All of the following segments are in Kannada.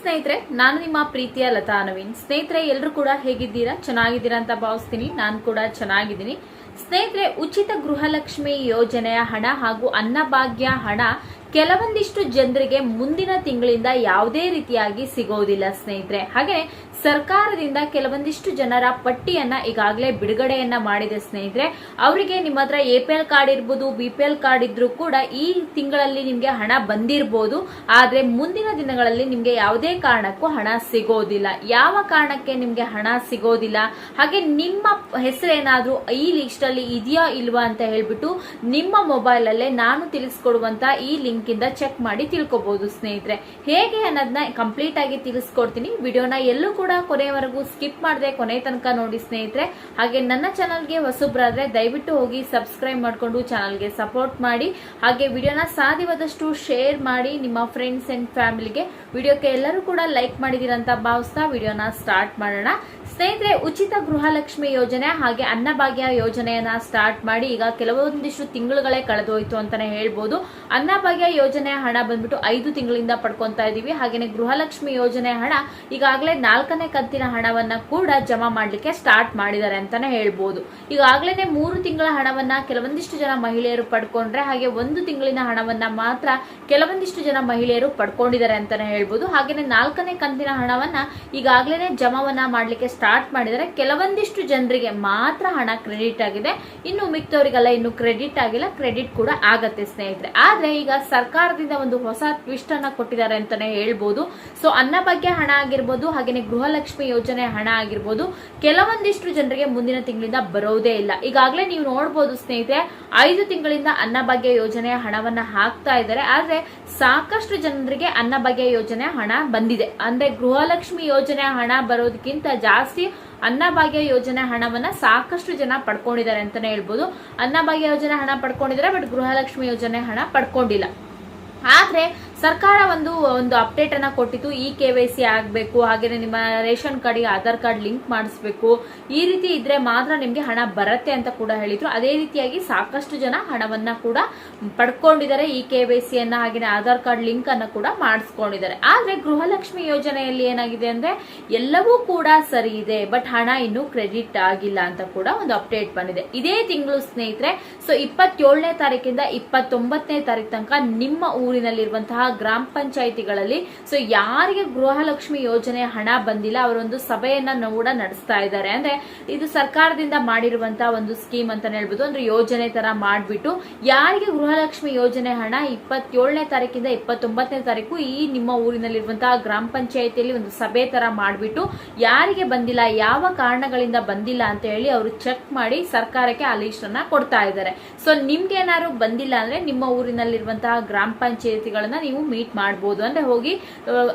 ಸ್ನೇಹಿತರೆ, ನಾನು ನಿಮ್ಮ ಪ್ರೀತಿಯ ಲತಾ ನವೀನ್ ಸ್ನೇಹಿತರೆ ಎಲ್ಲರೂ ಕೂಡ ಹೇಗಿದ್ದೀರಾ? ಚೆನ್ನಾಗಿದ್ದೀರಾ ಅಂತ ಭಾವಿಸ್ತೀನಿ. ನಾನು ಕೂಡ ಚೆನ್ನಾಗಿದ್ದೀನಿ. ಸ್ನೇಹಿತರೆ, ಉಚಿತ ಗೃಹಲಕ್ಷ್ಮಿ ಯೋಜನೆಯ ಹಣ ಹಾಗೂ ಅನ್ನಭಾಗ್ಯ ಹಣ ಕೆಲವೊಂದಿಷ್ಟು ಜನರಿಗೆ ಮುಂದಿನ ತಿಂಗಳಿಂದ ಯಾವುದೇ ರೀತಿಯಾಗಿ ಸಿಗೋದಿಲ್ಲ ಸ್ನೇಹಿತರೆ. ಹಾಗೆ ಸರ್ಕಾರದಿಂದ ಕೆಲವೊಂದಿಷ್ಟು ಜನರ ಪಟ್ಟಿಯನ್ನ ಈಗಾಗಲೇ ಬಿಡುಗಡೆಯನ್ನ ಮಾಡಿದೆ ಸ್ನೇಹಿತರೆ. ಅವರಿಗೆ ನಿಮ್ಮ ಹತ್ರ ಎ ಪಿ ಎಲ್ ಕಾರ್ಡ್ ಇರ್ಬೋದು, ಬಿ ಪಿ ಎಲ್ ಕಾರ್ಡ್ ಇದ್ರೂ ಕೂಡ ಈ ತಿಂಗಳಲ್ಲಿ ನಿಮಗೆ ಹಣ ಬಂದಿರಬಹುದು ಆದ್ರೆ ಮುಂದಿನ ದಿನಗಳಲ್ಲಿ ನಿಮಗೆ ಯಾವುದೇ ಕಾರಣಕ್ಕೂ ಹಣ ಸಿಗೋದಿಲ್ಲ. ಯಾವ ಕಾರಣಕ್ಕೆ ನಿಮಗೆ ಹಣ ಸಿಗೋದಿಲ್ಲ? ಹಾಗೆ ನಿಮ್ಮ ಹೆಸರೇನಾದ್ರೂ ಈ ಲಿಸ್ಟ್ ಅಲ್ಲಿ ಇದೆಯಾ ಇಲ್ವಾ ಅಂತ ಹೇಳ್ಬಿಟ್ಟು ನಿಮ್ಮ ಮೊಬೈಲ್ ಅಲ್ಲೇ ನಾನು ತಿಳಿಸ್ಕೊಡುವಂತ ಈ ಲಿಂಕ್ ಇಂದ ಚೆಕ್ ಮಾಡಿ ತಿಳ್ಕೊಬಹುದು ಸ್ನೇಹಿತರೆ. ಹೇಗೆ ಅನ್ನೋದನ್ನ ಕಂಪ್ಲೀಟ್ ಆಗಿ ತಿಳಿಸ್ಕೊಡ್ತೀನಿ. ವಿಡಿಯೋನ ಎಲ್ಲೂ ಕೂಡ ಕೊನೆಯವರೆಗೂ ಸ್ಕಿಪ್ ಮಾಡದೆ ಕೊನೆ ತನಕ ನೋಡಿ ಸ್ನೇಹಿತರೆ. ಹಾಗೆ ನನ್ನ ಚಾನಲ್ಗೆ ಹೊಸಬ್ರಾದ್ರೆ ದಯವಿಟ್ಟು ಹೋಗಿ ಸಬ್ಸ್ಕ್ರೈಬ್ ಮಾಡ್ಕೊಂಡು ಚಾನಲ್ಗೆ ಸಪೋರ್ಟ್ ಮಾಡಿ. ಹಾಗೆ ವಿಡಿಯೋನ ಸಾಧ್ಯವಾದಷ್ಟು ಶೇರ್ ಮಾಡಿ ನಿಮ್ಮ ಫ್ರೆಂಡ್ಸ್ ಅಂಡ್ ಫ್ಯಾಮಿಲಿಗೆ ವಿಡಿಯೋಕ್ಕೆ ಎಲ್ಲರೂ ಕೂಡ ಲೈಕ್ ಮಾಡಿದಿರಂತ ಭಾವಿಸ್ತಾ ವಿಡಿಯೋನ ಸ್ಟಾರ್ಟ್ ಮಾಡೋಣ. ಸ್ನೇಹಿತರೆ, ಉಚಿತ ಗೃಹಲಕ್ಷ್ಮಿ ಯೋಜನೆ ಹಾಗೆ ಅನ್ನಭಾಗ್ಯ ಯೋಜನೆಯನ್ನ ಸ್ಟಾರ್ಟ್ ಮಾಡಿ ಈಗ ಕೆಲವೊಂದಿಷ್ಟು ತಿಂಗಳುಗಳೇ ಕಳೆದೋಯ್ತು ಅಂತಾನೆ ಹೇಳ್ಬೋದು. ಅನ್ನಭಾಗ್ಯ ಯೋಜನೆಯ ಹಣ ಬಂದ್ಬಿಟ್ಟು ಐದು ತಿಂಗಳಿಂದ ಪಡ್ಕೊಂತಾ ಇದೀವಿ. ಹಾಗೇನೆ ಗೃಹಲಕ್ಷ್ಮಿ ಯೋಜನೆ ಹಣ ಈಗಾಗಲೇ ನಾಲ್ಕನೇ ಕಂತಿನ ಹಣವನ್ನ ಕೂಡ ಜಮಾ ಮಾಡ್ಲಿಕ್ಕೆ ಸ್ಟಾರ್ಟ್ ಮಾಡಿದ್ದಾರೆ ಅಂತಾನೆ ಹೇಳ್ಬೋದು. ಈಗಾಗಲೇ ಮೂರು ತಿಂಗಳ ಹಣವನ್ನ ಕೆಲವೊಂದಿಷ್ಟು ಜನ ಮಹಿಳೆಯರು ಪಡ್ಕೊಂಡ್ರೆ ಹಾಗೆ ಒಂದು ತಿಂಗಳಿನ ಹಣವನ್ನ ಮಾತ್ರ ಕೆಲವೊಂದಿಷ್ಟು ಜನ ಮಹಿಳೆಯರು ಪಡ್ಕೊಂಡಿದ್ದಾರೆ ಅಂತಾನೆ ಹೇಳ್ಬೋದು. ಹಾಗೇನೆ ನಾಲ್ಕನೇ ಕಂತಿನ ಹಣವನ್ನ ಈಗಾಗಲೇ ಜಮಾವನ್ನ ಮಾಡ್ಲಿಕ್ಕೆ ಸ್ಟಾರ್ಟ್ ಮಾಡಿದರೆ ಕೆಲವೊಂದಿಷ್ಟು ಜನರಿಗೆ ಮಾತ್ರ ಹಣ ಕ್ರೆಡಿಟ್ ಆಗಿದೆ. ಇನ್ನು ಮಿಕ್ತವರಿಗೆಲ್ಲ ಇನ್ನು ಕ್ರೆಡಿಟ್ ಆಗಿಲ್ಲ. ಕ್ರೆಡಿಟ್ ಕೂಡ ಆಗತ್ತೆ ಸ್ನೇಹಿತರೆ. ಆದ್ರೆ ಈಗ ಸರ್ಕಾರದಿಂದ ಒಂದು ಹೊಸ ಟ್ವಿಸ್ಟ್ ಅನ್ನ ಕೊಟ್ಟಿದ್ದಾರೆ ಅಂತಾನೆ ಹೇಳ್ಬೋದು. ಸೊ ಅನ್ನಭಾಗ್ಯ ಹಣ ಆಗಿರ್ಬೋದು, ಹಾಗೇನೆ ಗೃಹಲಕ್ಷ್ಮಿ ಯೋಜನೆ ಹಣ ಆಗಿರ್ಬೋದು, ಕೆಲವೊಂದಿಷ್ಟು ಜನರಿಗೆ ಮುಂದಿನ ತಿಂಗಳಿಂದ ಬರೋದೇ ಇಲ್ಲ. ಈಗಾಗಲೇ ನೀವು ನೋಡ್ಬೋದು ಸ್ನೇಹಿತರೆ, ಐದು ತಿಂಗಳಿಂದ ಅನ್ನಭಾಗ್ಯ ಯೋಜನೆ ಹಣವನ್ನ ಹಾಕ್ತಾ ಇದ್ದಾರೆ. ಆದ್ರೆ ಸಾಕಷ್ಟು ಜನರಿಗೆ ಅನ್ನಭಾಗ್ಯ ಯೋಜನೆ ಹಣ ಬಂದಿದೆ. ಅಂದ್ರೆ ಗೃಹಲಕ್ಷ್ಮಿ ಯೋಜನೆ ಹಣ ಬರೋದಕ್ಕಿಂತ ಜಾಸ್ತಿ ಅನ್ನಭಾಗ್ಯ ಯೋಜನೆ ಹಣವನ್ನ ಸಾಕಷ್ಟು ಜನ ಪಡ್ಕೊಂಡಿದ್ದಾರೆ ಅಂತಾನೆ ಹೇಳ್ಬೋದು. ಅನ್ನಭಾಗ್ಯ ಯೋಜನೆ ಹಣ ಪಡ್ಕೊಂಡಿದ್ದಾರೆ, ಬಟ್ ಗೃಹಲಕ್ಷ್ಮಿ ಯೋಜನೆ ಹಣ ಪಡ್ಕೊಂಡಿಲ್ಲ. ಆದ್ರೆ ಸರ್ಕಾರ ಒಂದು ಒಂದು ಅಪ್ಡೇಟ್ ಅನ್ನ ಕೊಟ್ಟಿತ್ತು. ಇ ಕೆ ವೈ ಸಿ ಆಗಬೇಕು, ಹಾಗೇನೆ ನಿಮ್ಮ ರೇಷನ್ ಕಾರ್ಡ್ಗೆ ಆಧಾರ್ ಕಾರ್ಡ್ ಲಿಂಕ್ ಮಾಡಿಸ್ಬೇಕು. ಈ ರೀತಿ ಇದ್ರೆ ಮಾತ್ರ ನಿಮಗೆ ಹಣ ಬರುತ್ತೆ ಅಂತ ಕೂಡ ಹೇಳಿದ್ರು. ಅದೇ ರೀತಿಯಾಗಿ ಸಾಕಷ್ಟು ಜನ ಹಣವನ್ನ ಕೂಡ ಪಡ್ಕೊಂಡಿದ್ದಾರೆ. ಇ ಕೆ ವೈ ಸಿ ಅನ್ನ ಹಾಗೇನೆ ಆಧಾರ್ ಕಾರ್ಡ್ ಲಿಂಕ್ ಅನ್ನ ಕೂಡ ಮಾಡಿಸ್ಕೊಂಡಿದ್ದಾರೆ. ಆದ್ರೆ ಗೃಹಲಕ್ಷ್ಮಿ ಯೋಜನೆಯಲ್ಲಿ ಏನಾಗಿದೆ ಅಂದ್ರೆ ಎಲ್ಲವೂ ಕೂಡ ಸರಿ ಇದೆ, ಬಟ್ ಹಣ ಇನ್ನೂ ಕ್ರೆಡಿಟ್ ಆಗಿಲ್ಲ ಅಂತ ಕೂಡ ಒಂದು ಅಪ್ಡೇಟ್ ಬಂದಿದೆ. ಇದೇ ತಿಂಗಳು ಸ್ನೇಹಿತರೆ, ಸೊ ಇಪ್ಪತ್ತೇಳನೇ ತಾರೀಕಿಂದ ಇಪ್ಪತ್ತೊಂಬತ್ತನೇ ತಾರೀಕು ತನಕ ನಿಮ್ಮ ಊರಿನಲ್ಲಿರುವಂತಹ ಗ್ರಾಮ ಪಂಚಾಯಿತಿಗಳಲ್ಲಿ. ಸೊ ಯಾರಿಗೆ ಗೃಹಲಕ್ಷ್ಮಿ ಯೋಜನೆ ಹಣ ಬಂದಿಲ್ಲ, ಅವರೊಂದು ಸಭೆಯನ್ನ ಕೂಡ ನಡೆಸ್ತಾ ಇದ್ದಾರೆ. ಅಂದ್ರೆ, ಇದು ಸರ್ಕಾರದಿಂದ ಮಾಡಿರುವಂತಹ ಒಂದು ಸ್ಕೀಮ್ ಅಂತಾನೆ ಹೇಳ್ಬೋದು. ಅಂದ್ರೆ, ಯೋಜನೆ ತರ ಮಾಡಿಬಿಟ್ಟು ಯಾರಿಗೆ ಗೃಹಲಕ್ಷ್ಮಿ ಯೋಜನೆ ಹಣ ಇಪ್ಪತ್ತೇಳನೇ ತಾರೀಕಿಂದ ಇಪ್ಪತ್ತೊಂಬತ್ತನೇ ತಾರೀಕು ಈ ನಿಮ್ಮ ಊರಿನಲ್ಲಿರುವಂತಹ ಗ್ರಾಮ ಪಂಚಾಯಿತಿಯಲ್ಲಿ ಒಂದು ಸಭೆ ತರ ಮಾಡಿಬಿಟ್ಟು ಯಾರಿಗೆ ಬಂದಿಲ್ಲ, ಯಾವ ಕಾರಣಗಳಿಂದ ಬಂದಿಲ್ಲ ಅಂತ ಹೇಳಿ ಅವರು ಚೆಕ್ ಮಾಡಿ ಸರ್ಕಾರಕ್ಕೆ ಆ ಲಿಸ್ಟ್ ಅನ್ನ ಕೊಡ್ತಾ ಇದ್ದಾರೆ. ಸೊ ನಿಮ್ಗೆ ಏನಾದ್ರು ಬಂದಿಲ್ಲ ಅಂದ್ರೆ ನಿಮ್ಮ ಊರಿನಲ್ಲಿರುವಂತಹ ಗ್ರಾಮ ಪಂಚಾಯಿತಿಗಳನ್ನ ನೀವು ಮೀಟ್ ಮಾಡ್ಬೋದು. ಅಂದ್ರೆ ಹೋಗಿ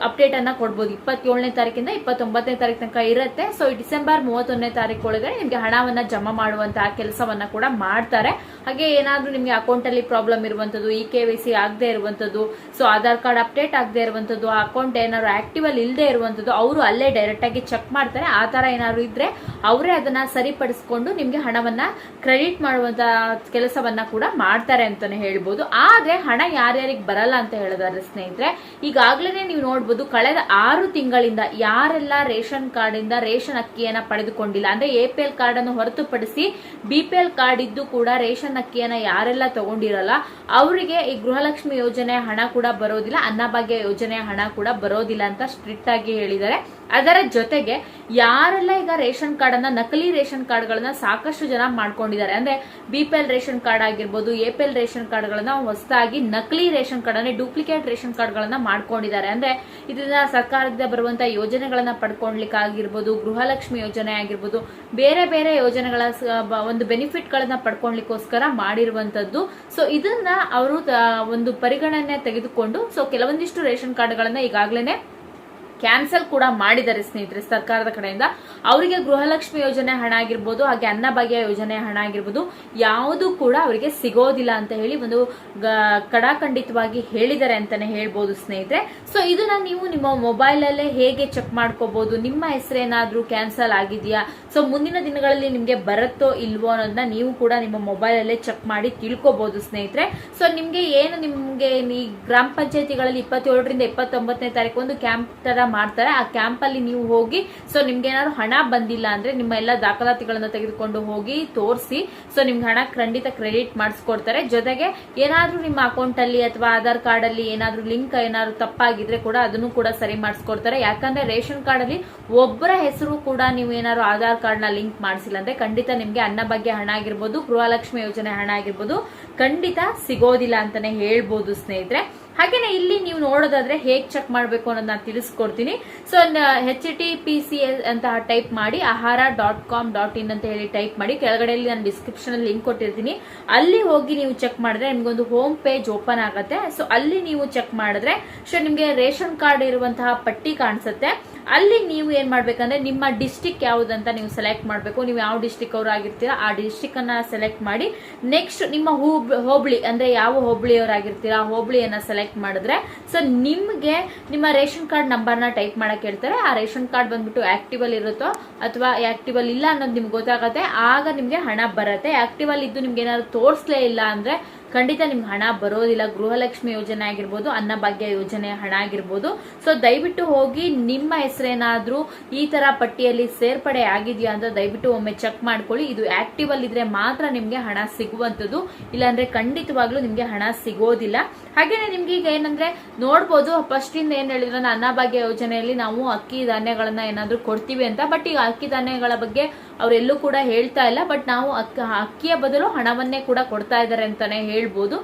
ಅಪ್ಡೇಟ್ ಅನ್ನ ಕೊಡ್ಬೋದು. ಇಪ್ಪತ್ತೇಳನೇ ತಾರೀಕಿಂದ ಇಪ್ಪತ್ತೊಂಬತ್ತನೇ ತಾರೀಕು ತನಕ ಇರುತ್ತೆ. ಸೊ ಡಿಸೆಂಬರ್ ಮೂವತ್ತೊಂದನೇ ತಾರೀಕು ಒಳಗಡೆ ನಿಮ್ಗೆ ಹಣವನ್ನ ಜಮಾ ಮಾಡುವಂತಹ ಕೆಲಸವನ್ನ ಕೂಡ ಮಾಡ್ತಾರೆ. ಹಾಗೆ ಏನಾದರೂ ನಿಮ್ಗೆ ಅಕೌಂಟ್ ಅಲ್ಲಿ ಪ್ರಾಬ್ಲಮ್ ಇರುವಂತದ್ದು ಇ ಕೆ ವೈ ಸಿ ಆಗದೆ ಇರುವಂತದ್ದು ಸೊ ಆಧಾರ್ ಕಾರ್ಡ್ ಅಪ್ಡೇಟ್ ಆಗದೆ ಇರುವಂತದ್ದು ಅಕೌಂಟ್ ಏನಾದ್ರು ಆಕ್ಟಿವ್ ಅಲ್ಲಿ ಇಲ್ಲದೆ ಇರುವಂತದ್ದು ಅವರು ಅಲ್ಲೇ ಡೈರೆಕ್ಟ್ ಆಗಿ ಚೆಕ್ ಮಾಡ್ತಾರೆ. ಆ ತರ ಏನಾದ್ರು ಇದ್ರೆ ಅವರೇ ಅದನ್ನ ಸರಿಪಡಿಸ್ಕೊಂಡು ನಿಮ್ಗೆ ಹಣವನ್ನ ಕ್ರೆಡಿಟ್ ಮಾಡುವಂತ ಕೆಲಸವನ್ನ ಕೂಡ ಮಾಡ್ತಾರೆ ಅಂತಾನೆ ಹೇಳ್ಬೋದು. ಆದ್ರೆ ಹಣ ಯಾರ್ಯಾರಿಗೆ ಬರಲ್ಲ ಅಂತ ಹೇಳಿದಾರೆ ಸ್ನೇಹಿತರೆ ಈಗಾಗಲೇ ನೀವು ನೋಡ್ಬೋದು ಕಳೆದ ಆರು ತಿಂಗಳಿಂದ ಯಾರೆಲ್ಲ ರೇಷನ್ ಕಾರ್ಡ್ ಇಂದ ರೇಷನ್ ಅಕ್ಕಿಯನ್ನ ಪಡೆದುಕೊಂಡಿಲ್ಲ, ಅಂದ್ರೆ ಎ ಪಿ ಎಲ್ ಕಾರ್ಡ್ ಅನ್ನು ಹೊರತುಪಡಿಸಿ ಬಿ ಪಿ ಎಲ್ ಕಾರ್ಡ್ ಇದ್ದು ಕೂಡ ರೇಷನ್ ಅಕ್ಕಿಯನ್ನ ಯಾರೆಲ್ಲ ತಗೊಂಡಿರಲ್ಲ, ಅವರಿಗೆ ಈ ಗೃಹಲಕ್ಷ್ಮಿ ಯೋಜನೆ ಹಣ ಕೂಡ ಬರೋದಿಲ್ಲ, ಅನ್ನಭಾಗ್ಯ ಯೋಜನೆಯ ಹಣ ಕೂಡ ಬರೋದಿಲ್ಲ ಅಂತ ಸ್ಟ್ರಿಕ್ಟ್ ಆಗಿ ಹೇಳಿದ್ದಾರೆ. ಅದರ ಜೊತೆಗೆ ಯಾರೆಲ್ಲ ಈಗ ರೇಷನ್ ಕಾರ್ಡ್ ಅನ್ನ ನಕಲಿ ರೇಷನ್ ಕಾರ್ಡ್ ಗಳನ್ನ ಸಾಕಷ್ಟು ಜನ ಮಾಡ್ಕೊಂಡಿದ್ದಾರೆ. ಅಂದ್ರೆ B P L ration card ಆಗಿರ್ಬೋದು, A P L ration card ಗಳನ್ನ ಹೊಸದಾಗಿ ನಕಲಿ ರೇಷನ್ ಕಾರ್ಡ್ ಅಂದ್ರೆ ಡೂಪ್ಲಿಕೇಟ್ ರೇಷನ್ ಕಾರ್ಡ್ಗಳನ್ನು ಮಾಡ್ಕೊಂಡಿದ್ದಾರೆ. ಅಂದ್ರೆ ಇದನ್ನ ಸರ್ಕಾರದಿಂದ ಬರುವಂತ ಯೋಜನೆಗಳನ್ನ ಪಡ್ಕೊಳ್ಲಿಕ್ಕಾಗಿರ್ಬೋದು, ಗೃಹಲಕ್ಷ್ಮಿ ಯೋಜನೆ ಆಗಿರ್ಬೋದು, ಬೇರೆ ಬೇರೆ ಯೋಜನೆಗಳ ಒಂದು ಬೆನಿಫಿಟ್ ಗಳನ್ನ ಪಡ್ಕೊಳ್ಲಿಕ್ಕೋಸ್ಕರ ಮಾಡಿರುವಂತದ್ದು ಸೊ ಇದನ್ನ ಅವರು ಒಂದು ಪರಿಗಣನೆ ತೆಗೆದುಕೊಂಡು ಸೊ ಕೆಲವೊಂದಿಷ್ಟು ರೇಷನ್ ಕಾರ್ಡ್ಗಳನ್ನು ಈಗಾಗಲೇ ಕ್ಯಾನ್ಸಲ್ ಕೂಡ ಮಾಡಿದ್ದಾರೆ ಸ್ನೇಹಿತರೆ ಸರ್ಕಾರದ ಕಡೆಯಿಂದ. ಅವರಿಗೆ ಗೃಹಲಕ್ಷ್ಮಿ ಯೋಜನೆ ಹಣ ಆಗಿರ್ಬೋದು, ಹಾಗೆ ಅನ್ನಭಾಗ್ಯ ಯೋಜನೆ ಹಣ ಆಗಿರ್ಬೋದು, ಯಾವುದು ಕೂಡ ಅವರಿಗೆ ಸಿಗೋದಿಲ್ಲ ಅಂತ ಹೇಳಿ ಒಂದು ಕಡಾಖಂಡಿತವಾಗಿ ಹೇಳಿದ್ದಾರೆ ಅಂತಾನೆ ಹೇಳ್ಬೋದು ಸ್ನೇಹಿತರೆ. ಸೊ ಇದನ್ನ ನೀವು ನಿಮ್ಮ ಮೊಬೈಲ್ ಅಲ್ಲೇ ಹೇಗೆ ಚೆಕ್ ಮಾಡ್ಕೋಬಹುದು ನಿಮ್ಮ ಹೆಸರೇನಾದ್ರೂ ಕ್ಯಾನ್ಸಲ್ ಆಗಿದೆಯಾ? ಸೊ ಮುಂದಿನ ದಿನಗಳಲ್ಲಿ ನಿಮ್ಗೆ ಬರುತ್ತೋ ಇಲ್ವೋ ಅನ್ನೋದನ್ನ ನೀವು ಕೂಡ ನಿಮ್ಮ ಮೊಬೈಲ್ ಅಲ್ಲೇ ಚೆಕ್ ಮಾಡಿ ತಿಳ್ಕೊಬಹುದು ಸ್ನೇಹಿತರೆ. ಸೊ ನಿಮ್ಗೆ ಏನು, ನಿಮ್ಗೆ ಗ್ರಾಮ ಪಂಚಾಯತಿಗಳಲ್ಲಿ ಇಪ್ಪತ್ತೇಳರಿಂದ ಇಪ್ಪತ್ತೊಂಬತ್ತನೇ ತಾರೀಕು ಒಂದು ಕ್ಯಾಂಪ್ ತರ ಮಾಡ್ತಾರೆ. ಆ ಕ್ಯಾಂಪ್ ಅಲ್ಲಿ ನೀವು ಹೋಗಿ ಸೊ ನಿಮ್ಗೆ ಏನಾದ್ರು ಹಣ ಬಂದಿಲ್ಲ ಅಂದ್ರೆ ನಿಮ್ಮ ಎಲ್ಲ ದಾಖಲಾತಿಗಳನ್ನ ತೆಗೆದುಕೊಂಡು ಹೋಗಿ ತೋರಿಸಿ ಸೊ ನಿಮ್ಗೆ ಹಣ ಖಂಡಿತ ಕ್ರೆಡಿಟ್ ಮಾಡಿಸ್ಕೊಡ್ತಾರೆ. ಜೊತೆಗೆ ಏನಾದರೂ ನಿಮ್ಮ ಅಕೌಂಟ್ ಅಲ್ಲಿ ಅಥವಾ ಆಧಾರ್ ಕಾರ್ಡ್ ಅಲ್ಲಿ ಏನಾದ್ರೂ ಲಿಂಕ್ ಏನಾದ್ರು ತಪ್ಪಾಗಿದ್ರೆ ಕೂಡ ಅದನ್ನು ಕೂಡ ಸರಿ ಮಾಡಿಸ್ಕೊಡ್ತಾರೆ. ಯಾಕಂದ್ರೆ ರೇಷನ್ ಕಾರ್ಡ್ ಅಲ್ಲಿ ಒಬ್ಬರ ಹೆಸರು ಕೂಡ ನೀವು ಏನಾದ್ರು ಆಧಾರ್ ಕಾರ್ಡ್ನ ಲಿಂಕ್ ಮಾಡಿಸಿಲ್ಲ ಅಂದ್ರೆ ಖಂಡಿತ ನಿಮ್ಗೆ ಅನ್ನಭಾಗ್ಯ ಹಣ ಆಗಿರ್ಬೋದು, ಗೃಹಲಕ್ಷ್ಮಿ ಯೋಜನೆ ಹಣ ಆಗಿರ್ಬೋದು, ಖಂಡಿತ ಸಿಗೋದಿಲ್ಲ ಅಂತಾನೆ ಹೇಳ್ಬೋದು ಸ್ನೇಹಿತರೆ. ಹಾಗೇನೆ ಇಲ್ಲಿ ನೀವು ನೋಡೋದಾದ್ರೆ ಹೇಗೆ ಚೆಕ್ ಮಾಡಬೇಕು ಅನ್ನೋದು ನಾನು ತಿಳಿಸ್ಕೊಡ್ತೀನಿ. So H T P C ಅಂತ ಟೈಪ್ ಮಾಡಿ, ಆಹಾರ ಡಾಟ್ ಕಾಮ್ ಡಾಟ್ ಇನ್ ಅಂತ ಹೇಳಿ ಟೈಪ್ ಮಾಡಿ, ಕೆಳಗಡೆ ನಾನು ಡಿಸ್ಕ್ರಿಪ್ಷನ್ ಲಿಂಕ್ ಕೊಟ್ಟಿರ್ತೀನಿ. ಅಲ್ಲಿ ಹೋಗಿ ನೀವು ಚೆಕ್ ಮಾಡಿದ್ರೆ ನಿಮ್ಗೊಂದು ಹೋಮ್ ಪೇಜ್ ಓಪನ್ ಆಗುತ್ತೆ. ಸೊ ಅಲ್ಲಿ ನೀವು ಚೆಕ್ ಮಾಡಿದ್ರೆ ಸೊ ನಿಮಗೆ ರೇಷನ್ ಕಾರ್ಡ್ ಇರುವಂತಹ ಪಟ್ಟಿ ಕಾಣಿಸುತ್ತೆ. ಅಲ್ಲಿ ನೀವು ಏನು ಮಾಡಬೇಕಂದ್ರೆ ನಿಮ್ಮ ಡಿಸ್ಟಿಕ್ ಯಾವುದಂತ ನೀವು ಸೆಲೆಕ್ಟ್ ಮಾಡಬೇಕು. ನೀವು ಯಾವ ಡಿಸ್ಟಿಕ್ ಅವರು ಆಗಿರ್ತೀರಾ, ಆ ಡಿಸ್ಟಿಕ್ ಅನ್ನ ಸೆಲೆಕ್ಟ್ ಮಾಡಿ ನೆಕ್ಸ್ಟ್ ನಿಮ್ಮ ಹೂಬ್ ಹೋಬಳಿ ಅಂದ್ರೆ ಯಾವ ಹೋಬಳಿಯವರಾಗಿರ್ತೀರಾ ಆ ಹೋಬಳಿಯನ್ನ ಸೆಲೆಕ್ಟ್ ಮಾಡಿದ್ರೆ ಸೊ ನಿಮಗೆ ನಿಮ್ಮ ರೇಷನ್ ಕಾರ್ಡ್ ನಂಬರ್ನ ಟೈಪ್ ಮಾಡಕ್ ಹೇಳ್ತಾರೆ. ಆ ರೇಷನ್ ಕಾರ್ಡ್ ಬಂದ್ಬಿಟ್ಟು ಆಕ್ಟಿವ್ ಅಲ್ಲಿ ಇರುತ್ತೋ ಅಥವಾ ಆಕ್ಟಿವ್ ಅಲ್ಲಿ ಇಲ್ಲ ಅನ್ನೋದು ನಿಮ್ಗೆ ಗೊತ್ತಾಗುತ್ತೆ. ಆಗ ನಿಮಗೆ ಹಣ ಬರುತ್ತೆ. ಆಕ್ಟಿವ್ ಅಲ್ಲಿ ಇದ್ದು ನಿಮ್ಗೆ ಏನಾದ್ರು ತೋರಿಸ್ಲೇ ಇಲ್ಲ ಅಂದ್ರೆ ಖಂಡಿತ ನಿಮ್ಗೆ ಹಣ ಬರೋದಿಲ್ಲ, ಗೃಹಲಕ್ಷ್ಮಿ ಯೋಜನೆ ಆಗಿರ್ಬೋದು, ಅನ್ನಭಾಗ್ಯ ಯೋಜನೆ ಹಣ ಆಗಿರ್ಬೋದು. ಸೊ ದಯವಿಟ್ಟು ಹೋಗಿ ನಿಮ್ಮ ಹೆಸರೇನಾದ್ರೂ ಈ ತರ ಪಟ್ಟಿಯಲ್ಲಿ ಸೇರ್ಪಡೆ ಆಗಿದೆಯಾ ಅಂತ ದಯವಿಟ್ಟು ಒಮ್ಮೆ ಚೆಕ್ ಮಾಡ್ಕೊಳ್ಳಿ. ಇದು ಆಕ್ಟಿವ್ ಅಲ್ಲಿ ಇದ್ರೆ ಮಾತ್ರ ನಿಮ್ಗೆ ಹಣ ಸಿಗುವಂತದ್ದು ಇಲ್ಲಾಂದ್ರೆ ಖಂಡಿತವಾಗ್ಲೂ ನಿಮ್ಗೆ ಹಣ ಸಿಗೋದಿಲ್ಲ. ಹಾಗೇನೆ ನಿಮ್ಗೆ ಈಗ ಏನಂದ್ರೆ ನೋಡ್ಬೋದು ಫಸ್ಟ್ ಇಂದ ಏನ್ ಹೇಳಿದ್ರೆ ಅನ್ನಭಾಗ್ಯ ಯೋಜನೆಯಲ್ಲಿ ನಾವು ಅಕ್ಕಿ ಧಾನ್ಯಗಳನ್ನ ಏನಾದ್ರೂ ಕೊಡ್ತೀವಿ ಅಂತ. ಬಟ್ ಈಗ ಅಕ್ಕಿ ಧಾನ್ಯಗಳ ಬಗ್ಗೆ ಅವರೆಲ್ಲೂ ಕೂಡ ಹೇಳ್ತಾ ಇಲ್ಲ. ಬಟ್ ನಾವು ಅಕ್ಕ, ಅಕ್ಕಿಯ ಬದಲು ಹಣವನ್ನೇ ಕೂಡ ಕೊಡ್ತಾ ಇದ್ದಾರೆ ಅಂತಾನೆ ಹೇಳ್ಬೋದು.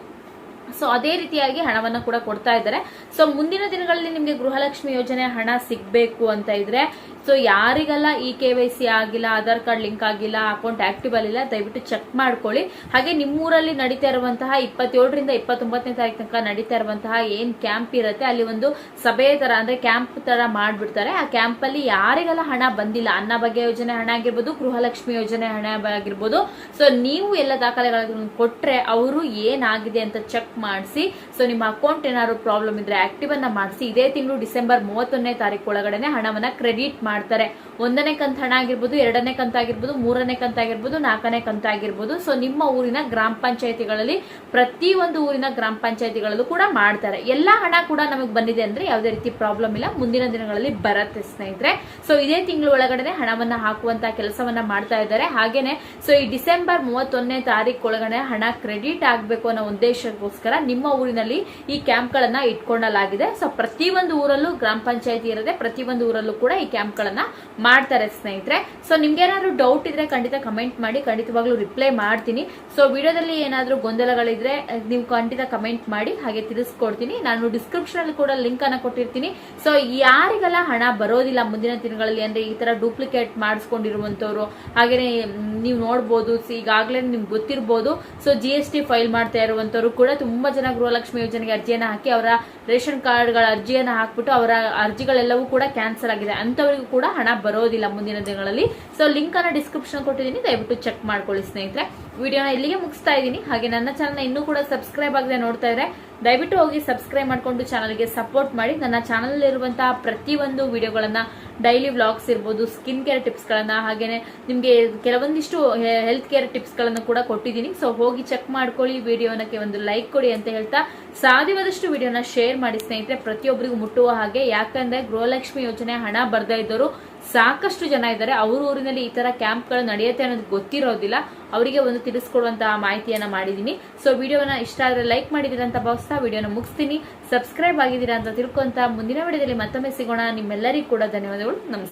ಸೊ ಅದೇ ರೀತಿಯಾಗಿ ಹಣವನ್ನು ಕೂಡ ಕೊಡ್ತಾ ಇದ್ದಾರೆ. ಸೊ ಮುಂದಿನ ದಿನಗಳಲ್ಲಿ ನಿಮಗೆ ಗೃಹಲಕ್ಷ್ಮಿ ಯೋಜನೆ ಹಣ ಸಿಗಬೇಕು ಅಂತ ಇದ್ರೆ ಸೊ ಯಾರಿಗೆಲ್ಲ ಇ ಕೆ ವೈ ಸಿ ಆಗಿಲ್ಲ, ಆಧಾರ್ ಕಾರ್ಡ್ ಲಿಂಕ್ ಆಗಿಲ್ಲ, ಅಕೌಂಟ್ ಆಕ್ಟಿವ್ ಅಲ್ಲಿಲ್ಲ ದಯವಿಟ್ಟು ಚೆಕ್ ಮಾಡ್ಕೊಳ್ಳಿ. ಹಾಗೆ ನಿಮ್ಮೂರಲ್ಲಿ ನಡೀತಾ ಇರುವಂತಹ ಇಪ್ಪತ್ತೇಳರಿಂದ ಇಪ್ಪತ್ತೊಂಬತ್ತನೇ ತಾರೀಕು ತನಕ ನಡೀತಾ ಇರುವಂತಹ ಏನ್ ಕ್ಯಾಂಪ್ ಇರುತ್ತೆ, ಅಲ್ಲಿ ಒಂದು ಸಭೆ ತರ, ಅಂದ್ರೆ ಕ್ಯಾಂಪ್ ತರ ಮಾಡ್ಬಿಡ್ತಾರೆ. ಆ ಕ್ಯಾಂಪ್ ಅಲ್ಲಿ ಯಾರಿಗೆಲ್ಲ ಹಣ ಬಂದಿಲ್ಲ, ಅನ್ನ ಬಗ್ಗೆ ಯೋಜನೆ ಹಣ ಆಗಿರ್ಬೋದು, ಗೃಹಲಕ್ಷ್ಮಿ ಯೋಜನೆ ಹಣ ಆಗಿರ್ಬೋದು ಸೊ ನೀವು ಎಲ್ಲ ದಾಖಲೆಗಳನ್ನು ಕೊಟ್ಟರೆ ಅವರು ಏನಾಗಿದೆ ಅಂತ ಚೆಕ್ ಮಾಡಿಸಿ. ಸೊ ನಿಮ್ಮ ಅಕೌಂಟ್ ಏನಾದ್ರು ಪ್ರಾಬ್ಲಮ್ ಇದ್ರೆ ಆಕ್ಟಿವ್ ಅನ್ನ ಮಾಡಿಸಿ. ಇದೇ ತಿಂಗಳು ಡಿಸೆಂಬರ್ ಮೂವತ್ತೊಂದನೇ ತಾರೀಕು ಒಳಗಡೆ ಹಣವನ್ನ ಕ್ರೆಡಿಟ್ ಮಾಡ್ತಾರೆ. ಒಂದನೇ ಕಂತ ಹಣ ಆಗಿರ್ಬೋದು, ಎರಡನೇ ಕಂತ ಆಗಿರ್ಬೋದು, ಮೂರನೇ ಕಂತ ಆಗಿರ್ಬೋದು, ನಾಲ್ಕನೇ ಕಂತ ಆಗಿರ್ಬೋದು. ಸೊ ನಿಮ್ಮ ಊರಿನ ಗ್ರಾಮ ಪಂಚಾಯತಿಗಳಲ್ಲಿ, ಪ್ರತಿ ಒಂದು ಊರಿನ ಗ್ರಾಮ ಪಂಚಾಯತಿಗಳಲ್ಲೂ ಕೂಡ ಮಾಡ್ತಾರೆ. ಎಲ್ಲಾ ಹಣ ಕೂಡ ನಮಗೆ ಬಂದಿದೆ ಅಂದ್ರೆ ಯಾವುದೇ ರೀತಿ ಪ್ರಾಬ್ಲಮ್ ಇಲ್ಲ. ಮುಂದಿನ ದಿನಗಳಲ್ಲಿ ಬರುತ್ತೆ ಸ್ನೇಹಿತರೆ. ಸೊ ಇದೇ ತಿಂಗಳು ಒಳಗಡೆ ಹಣವನ್ನ ಹಾಕುವಂತ ಕೆಲಸವನ್ನ ಮಾಡ್ತಾ ಇದ್ದಾರೆ. ಹಾಗೇನೆ ಸೊ ಈ ಡಿಸೆಂಬರ್ ಮೂವತ್ತೊಂದನೇ ತಾರೀಕು ಒಳಗಡೆ ಹಣ ಕ್ರೆಡಿಟ್ ಆಗಬೇಕು ಅನ್ನೋ ಉದ್ದೇಶಕ್ಕೋಸ್ಕರ ನಿಮ್ಮ ಊರಿನಲ್ಲಿ ಈ ಕ್ಯಾಂಪ್ಗಳನ್ನ ಇಟ್ಕೊಳ್ಳಲಾಗಿದೆ ಸೊ ಪ್ರತಿ ಒಂದು ಊರಲ್ಲೂ ಗ್ರಾಮ ಪಂಚಾಯತಿ ಇರದೆ ಪ್ರತಿ ಒಂದು ಊರಲ್ಲೂ ಕೂಡ ಈ ಕ್ಯಾಂಪ್ಗಳನ್ನ ಮಾಡ್ತಾರೆ ಸ್ನೇಹಿತರೆ. ಸೊ ನಿಮ್ಗೆ ಏನಾದ್ರು ಡೌಟ್ ಇದ್ರೆ ಖಂಡಿತ ಕಮೆಂಟ್ ಮಾಡಿ, ಖಂಡಿತವಾಗ್ಲೂ ರಿಪ್ಲೈ ಮಾಡ್ತೀನಿ. ಸೊ ವಿಡಿಯೋದಲ್ಲಿ ಏನಾದ್ರೂ ಗೊಂದಲಗಳಿದ್ರೆ ನೀವು ಖಂಡಿತ ಕಮೆಂಟ್ ಮಾಡಿ, ಹಾಗೆ ತಿಳಿಸ್ಕೊಡ್ತೀನಿ. ನಾನು ಡಿಸ್ಕ್ರಿಪ್ಷನ್ ಅಲ್ಲಿ ಕೂಡ ಲಿಂಕ್ ಅನ್ನ ಕೊಟ್ಟಿರ್ತೀನಿ. ಸೊ ಯಾರಿಗೆಲ್ಲ ಹಣ ಬರೋದಿಲ್ಲ ಮುಂದಿನ ದಿನಗಳಲ್ಲಿ, ಅಂದ್ರೆ ಈ ತರ ಡೂಪ್ಲಿಕೇಟ್ ಮಾಡಿಸ್ಕೊಂಡಿರುವಂತವ್ರು ಹಾಗೇನೆ ನೀವು ನೋಡ್ಬೋದು ಈಗಾಗ್ಲೇ ನಿಮ್ಗೆ ಗೊತ್ತಿರ್ಬೋದು. ಸೊ ಜಿ ಫೈಲ್ ಮಾಡ್ತಾ ಇರುವಂತವ್ರು ಕೂಡ ತುಂಬಾ ಜನ ಗೃಹಲಕ್ಷ್ಮಿ ಯೋಜನೆಗೆ ಅರ್ಜಿಯನ್ನು ಹಾಕಿ ಅವರ ರೇಷನ್ ಕಾರ್ಡ್ಗಳ ಅರ್ಜಿಯನ್ನು ಹಾಕ್ಬಿಟ್ಟು ಅವರ ಅರ್ಜಿಗಳೆಲ್ಲವೂ ಕೂಡ ಕ್ಯಾನ್ಸಲ್ ಆಗಿದೆ. ಅಂತವರಿಗೂ ಕೂಡ ಹಣ ಬರೋದಿಲ್ಲ ಮುಂದಿನ ದಿನಗಳಲ್ಲಿ. ಸೊ ಲಿಂಕ್ ಅನ್ನ ಡಿಸ್ಕ್ರಿಪ್ಷನ್ ಕೊಟ್ಟಿದ್ದೀನಿ. ದಯವಿಟ್ಟು ಚೆಕ್ ಮಾಡ್ಕೊಳ್ಳಿ ಸ್ನೇಹಿತರೆ. ವಿಡಿಯೋನ ಇಲ್ಲಿಗೆ ಮುಗಿಸ್ತಾ ಇದ್ದೀನಿ. ಹಾಗೆ ನನ್ನ ಚಾನಲ್ನ ಇನ್ನೂ ಕೂಡ ಸಬ್ಸ್ಕ್ರೈಬ್ ಆಗದೆ ನೋಡ್ತಾ ಇದ್ರೆ ದಯವಿಟ್ಟು ಹೋಗಿ ಸಬ್ಸ್ಕ್ರೈಬ್ ಮಾಡ್ಕೊಂಡು ಚಾನಲ್ಗೆ ಸಪೋರ್ಟ್ ಮಾಡಿ. ನನ್ನ ಚಾನಲಲ್ಲಿರುವಂತಹ ಪ್ರತಿಯೊಂದು ವಿಡಿಯೋಗಳನ್ನ ಡೈಲಿ ವ್ಲಾಗ್ಸ್ ಇರ್ಬೋದು ಸ್ಕಿನ್ ಕೇರ್ ಟಿಪ್ಸ್ಗಳನ್ನ ಹಾಗೇನೆ ನಿಮಗೆ ಕೆಲವೊಂದಿಷ್ಟು ಹೆಲ್ತ್ ಕೇರ್ ಟಿಪ್ಸ್ಗಳನ್ನು ಕೂಡ ಕೊಟ್ಟಿದ್ದೀನಿ. ಸೊ ಹೋಗಿ ಚೆಕ್ ಮಾಡ್ಕೊಳ್ಳಿ, ವಿಡಿಯೋನಕ್ಕೆ ಒಂದು ಲೈಕ್ ಕೊಡಿ ಅಂತ ಹೇಳ್ತಾ ಸಾಧ್ಯವಾದಷ್ಟು ವಿಡಿಯೋನ ಶೇರ್ ಮಾಡಿ ಸ್ನೇಹಿತರೆ. ಪ್ರತಿಯೊಬ್ಬರಿಗೂ ಮುಟ್ಟುವ ಹಾಗೆ. ಯಾಕಂದ್ರೆ ಗೃಹಲಕ್ಷ್ಮಿ ಯೋಜನೆ ಹಣ ಬರ್ದೇ ಇದ್ದವರು ಸಾಕಷ್ಟು ಜನ ಇದ್ದಾರೆ. ಅವ್ರ ಊರಿನಲ್ಲಿ ಈ ತರ ಕ್ಯಾಂಪ್ಗಳು ನಡೆಯುತ್ತೆ ಅನ್ನೋದು ಗೊತ್ತಿರೋದಿಲ್ಲ. ಅವರಿಗೆ ಒಂದು ತಿಳಿಸ್ಕೊಡುವಂತಹ ಮಾಹಿತಿಯನ್ನ ಮಾಡಿದ್ದೀನಿ ಸೊ ವಿಡಿಯೋನ ಇಷ್ಟ ಆದ್ರೆ ಲೈಕ್ ಮಾಡಿದೀರ ಅಂತ ಭಾವಿಸ್ತಾ ವಿಡಿಯೋನ ಮುಗಿಸ್ತೀನಿ. ಸಬ್ಸ್ಕ್ರೈಬ್ ಆಗಿದ್ದೀರಾ ಅಂತ ತಿಳ್ಕೊಂತ ಮುಂದಿನ ವಿಡಿಯೋದಲ್ಲಿ ಮತ್ತೊಮ್ಮೆ ಸಿಗೋಣ. ನಿಮ್ಮೆಲ್ಲರಿಗೂ ಕೂಡ ಧನ್ಯವಾದಗಳು. ನಮಸ್ಕಾರ.